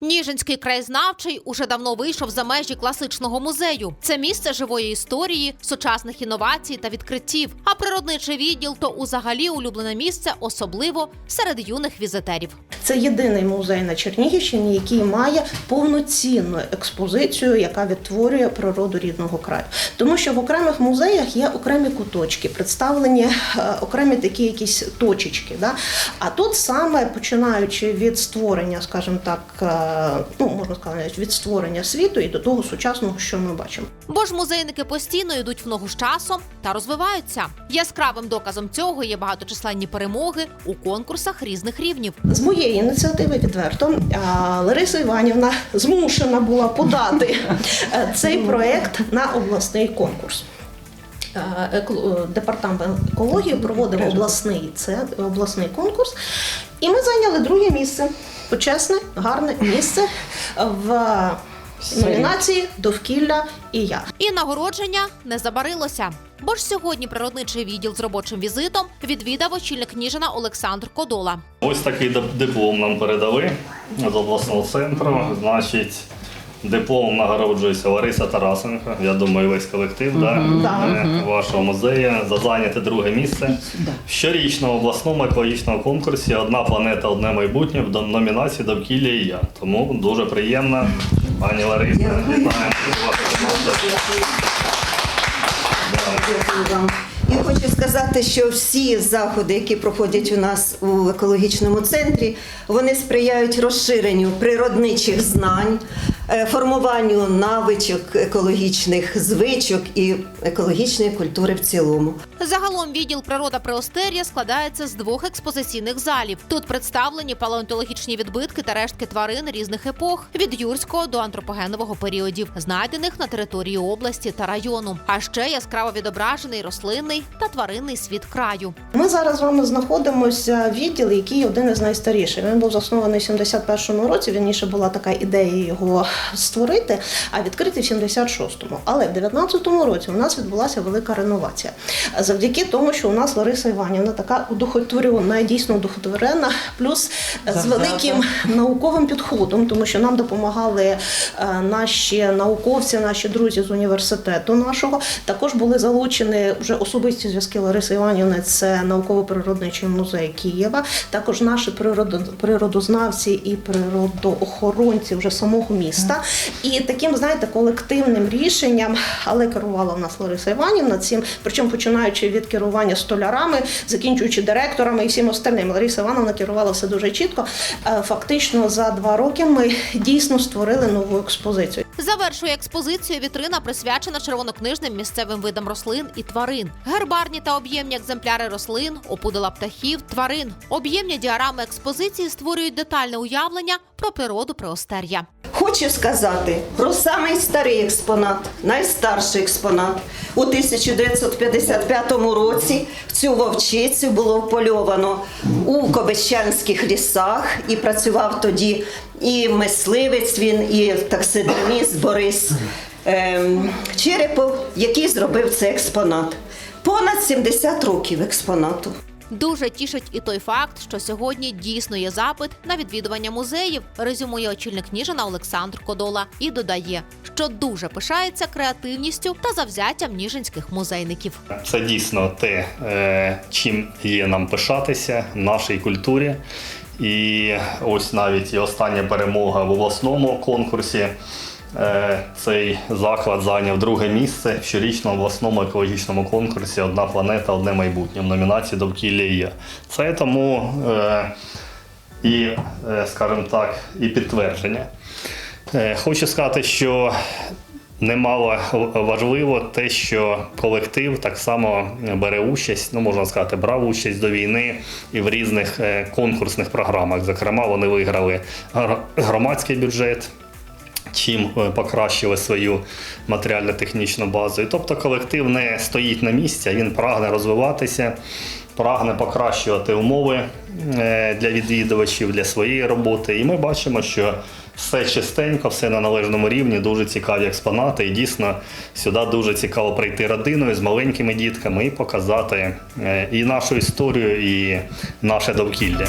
Ніжинський краєзнавчий уже давно вийшов за межі класичного музею. Це місце живої історії, сучасних інновацій та відкриттів. А природничий відділ то узагалі улюблене місце, особливо серед юних візитерів. Це єдиний музей на Чернігівщині, який має повноцінну експозицію, яка відтворює природу рідного краю. Тому що в окремих музеях є окремі куточки, представлені е, окремі такі якісь точечки. Да? А тут саме починаючи від створення, скажімо так, е, ну можна сказати, від створення світу і до того сучасного, що ми бачимо. Бо ж музейники постійно йдуть в ногу з часом та розвиваються. Яскравим доказом цього є багаточисленні перемоги у конкурсах різних рівнів. З моєї ініціативи відверто Лариса Іванівна змушена була подати е, цей проект на обласний конкурс. Е, Департамент екології проводив обласний це обласний конкурс, і ми зайняли друге місце. Почесне, гарне місце в номінації Довкілля і я. І нагородження не забарилося. Бо ж сьогодні природничий відділ з робочим візитом відвідав очільник Ніжина Олександр Кодола. Ось такий дип- диплом нам передали з обласного центру. Значить, диплом нагороджується Лариса Тарасенко. Я думаю, весь колектив да, Да. е, вашого музею за зайняте друге місце. В щорічному обласному екологічному конкурсі Одна планета, одне майбутнє в номінації Довкілля і я. Тому дуже приємно, пані Лариса. Вітаємо команду. Дякую вам. Хочу сказати, що всі заходи, які проходять у нас у екологічному центрі, вони сприяють розширенню природничих знань, е, формуванню навичок екологічних звичок і екологічної культури в цілому. Загалом відділ природа Преостерія складається з двох експозиційних залів. Тут представлені палеонтологічні відбитки та рештки тварин різних епох від юрського до антропогенового періодів, знайдених на території області та району. А ще яскраво відображений рослинний та тваринний світ краю. Ми зараз з вами знаходимося в відділі, який один із найстаріших. Він був заснований в 71-му році. Вірніше була така ідея його створити, а відкритий в 76-му. Але в 19-му році у нас відбулася велика реновація. Завдяки тому, що у нас Лариса Іванівна така удохотворена, дійсно удохотворена, плюс з великим науковим підходом, тому що нам допомагали е, наші науковці, наші друзі з університету нашого. Також були залучені вже особисті зв'язки Лариси Іванівни. Це науково-природничий музей Києва. Також наші природознавці і природоохоронці вже самого міста. І таким, знаєте, колективним рішенням, але керувала в нас Лариса Іванівна цим, причому починаючи від керування столярами, закінчуючи директорами і всім остальним. Лариса Івановна керувала все дуже чітко. Е, Фактично за два роки ми дійсно створили нову експозицію. Завершує експозицію вітрина, присвячена червонокнижним місцевим видам рослин і тварин. Гербарні та об'ємні екземпляри рослин, опудала птахів, тварин. Об'ємні діарами експозиції створюють детальне уявлення про природу Преостер'я. Хочу сказати про самий старий експонат, найстарший експонат. У 1955 році цю вовчицю було впольовано у Кобещанських лісах і працював тоді і мисливець він, і таксидерміст Борис ем, Черепов, який зробив цей експонат. Понад 70 років експонату. Дуже тішить і той факт, що сьогодні дійсно є запит на відвідування музеїв. Резюмує очільник Ніжина Олександр Кодола і додає, що дуже пишається креативністю та завзяттям ніжинських музейників. Це дійсно те, е, чим є нам пишатися в нашій культурі. І ось навіть і остання перемога в обласному конкурсі. Е, Цей заклад зайняв друге місце в щорічному обласному екологічному конкурсі Одна планета, одне майбутнє в номінації Довкілля і. Це тому е, і, е, скажімо так, і підтвердження. Хочу сказати, що немало важливо те, що колектив так само бере участь, ну можна сказати, брав участь до війни і в різних конкурсних програмах. Зокрема, вони виграли громадський бюджет. Чим е, покращили свою матеріально-технічну базу. І тобто колектив не стоїть на місці, він прагне розвиватися, прагне покращувати умови е, для відвідувачів, для своєї роботи. І ми бачимо, що все чистенько, все на належному рівні, дуже цікаві експонати. І дійсно сюди дуже цікаво прийти родиною з маленькими дітками і показати е, і нашу історію, і наше довкілля.